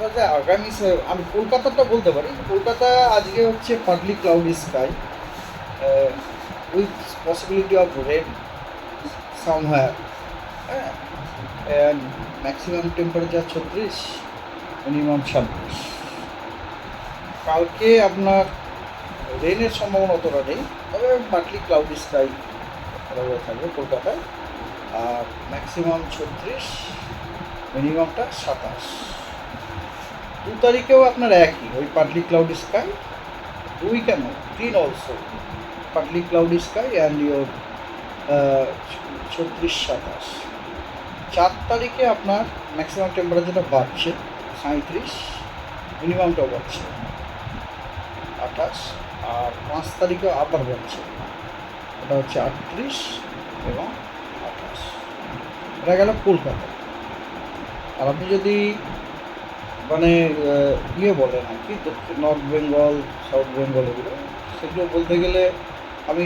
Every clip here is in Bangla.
দাদা আগামী আমি কলকাতাটা বলতে পারি। কলকাতা আজকে হচ্ছে partly cloudy sky with possibility of rain somewhere হ্যাঁ। ম্যাক্সিমাম টেম্পারেচার ছত্রিশ মিনিমাম ছাব্বিশ। কালকে আপনার রেনের সম্ভাবনা অতটা নেই, তবে পার্টলি ক্লাউডি স্কাই থাকবে কলকাতায়। আর ম্যাক্সিমাম ছত্রিশ মিনিমামটা সাতাশ। দু তারিখেও আপনার একই, ওই পাটলি ক্লাউড স্কাই দুই কেন? তিন also partly cloud sky and your ছত্রিশ সাতাশ। চার তারিখে আপনার ম্যাক্সিমাম টেম্পারেচারটা বাড়ছে সাঁত্রিশ মিনিমামটাও বাড়ছে, আঠাশ, আর পাঁচ তারিখে আবার বাড়ছে। ওটা হচ্ছে আটত্রিশ এবং আঠাশ। এটা গেল কলকাতা। আর আপনি যদি মানে ইয়ে বলেন আর কি দক্ষিণ নর্থ বেঙ্গল সাউথ বেঙ্গল এগুলো। সেগুলো বলতে গেলে আমি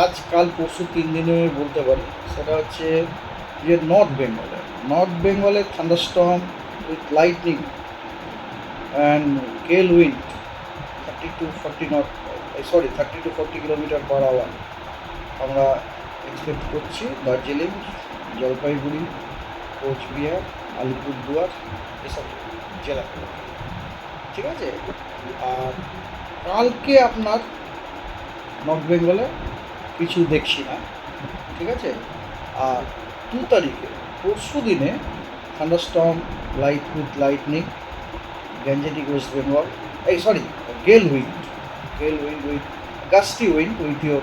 আজ, কাল, পরশু তিন দিনে বলতে পারি। সেটা হচ্ছে যে নর্থ বেঙ্গলে নর্থ বেঙ্গলে thunderstorm with lightning and gale wind thirty two forty not sorry thirty two forty kilometre per hour আমরা এক্সপেক্ট করছি। দার্জিলিং, জলপাইগুড়ি, কোচবিহার আলিপুরদুয়ার এসব জেলাগুলো ঠিক আছে? আর কালকে আপনার নর্থ বেঙ্গলে কিছু দেখছি না। ঠিক আছে? আর দু তারিখে, পরশু দিনে thunderstorm, light with lightning Gangetic West Bengal, এই sorry, gale wind gale wind with, gusty wind with your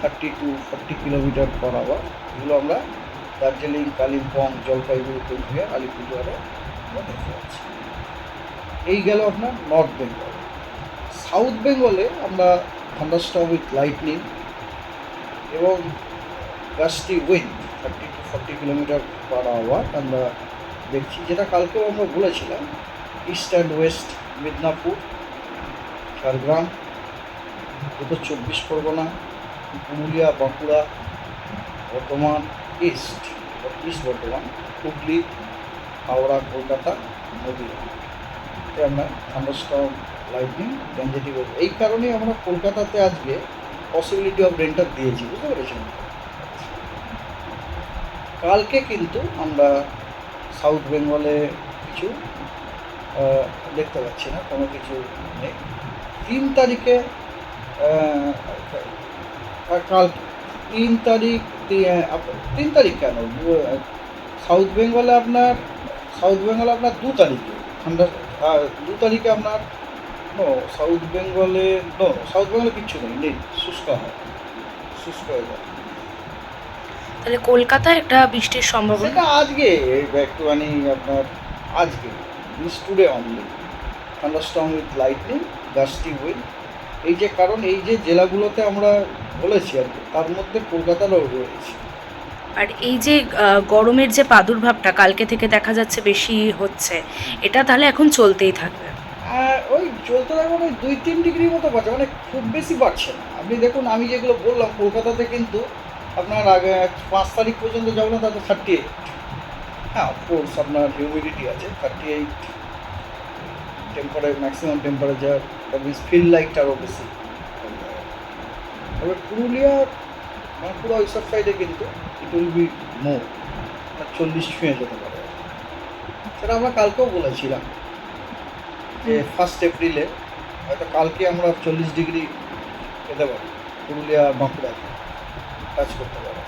thirty two forty kilometre per hour, এগুলো আমরা দার্জিলিং, কালিম্পং জলপাইগুড়ি কোচবিহার আলিপুরদুয়ারে আমরা দেখতে পাচ্ছি। এই গেল আপনার নর্থ বেঙ্গল সাউথ বেঙ্গলে আমরা থান্ডারস্টর্ম উইথ লাইটনিং এবং gusty wind thirty two forty kilometre per hour আমরা দেখছি, যেটা কালকেও আমরা বলেছিলাম east and west Midnapore Jhargram উত্তর চব্বিশ পরগনা, পুরুলিয়া, বাঁকুড়া, বর্ধমান ইস্ট ইস্ট বর্ধমান হুগলি হাওড়া কলকাতা নদীয়া আমরা থান্ডারস্টর্ম লাইটনিং ডেঞ্জারিটি এই কারণেই আমরা কলকাতাতে আজকে পসিবিলিটি অফ রেন্টার দিয়েছি বুঝতে পেরেছেন? কালকে কিন্তু আমরা সাউথ বেঙ্গলে কিছু দেখতে পাচ্ছি না কোনো কিছু নেই। তিন তারিখে আহ, আর কাল তিন তারিখ তিন তারিখ কেন? সাউথ বেঙ্গলে আপনার সাউথ বেঙ্গলে আপনার দু তারিখে। ঠান্ডা দু তারিখে আপনার নো সাউথ বেঙ্গলে নো সাউথ বেঙ্গলে কিচ্ছু নেই নেই শুষ্ক হয় শুষ্ক হয়ে যায়। তাহলে কলকাতায় একটা বৃষ্টির সম্ভাবনা। সেটা আজকে একটুখানি আপনার আজকে miss today only. Thunderstorm with lightning gusty wind এই যে কারণ এই যে জেলাগুলোতে আমরা বলেছি আর কি তার মধ্যে কলকাতারও রয়েছে। আর এই যে গরমের যে প্রাদুর্ভাবটা কালকে থেকে দেখা যাচ্ছে বেশি হচ্ছে এটা তাহলে এখন চলতেই থাকবে। আর ওই চলতে থাকবে ওই দুই তিন ডিগ্রি মতো বাড়ছে মানে খুব বেশি বাড়ছে না। আপনি দেখুন আমি যেগুলো বললাম কলকাতাতে কিন্তু আপনার আগে পাঁচ তারিখ পর্যন্ত যাব না তাতে থার্টি এইট হ্যাঁ অফকোর্স আপনার হিউমিডিটি আছে থার্টি এইট টেম্পারে ম্যাক্সিমাম টেম্পারেচার মিনস ফিল লাইকটা আরও বেশি। তবে পুরুলিয়া বাঁকুড়া ওইসব সাইডে কিন্তু ইট উইল বি মোর চল্লিশ ছুঁয়ে যেতে পারে। সেটা আমরা কালকেও বলেছিলাম যে ফার্স্ট এপ্রিলে হয়তো কালকে আমরা চল্লিশ ডিগ্রি পেতে পারি পুরুলিয়া বাঁকুড়াতে কাজ করতে পারি।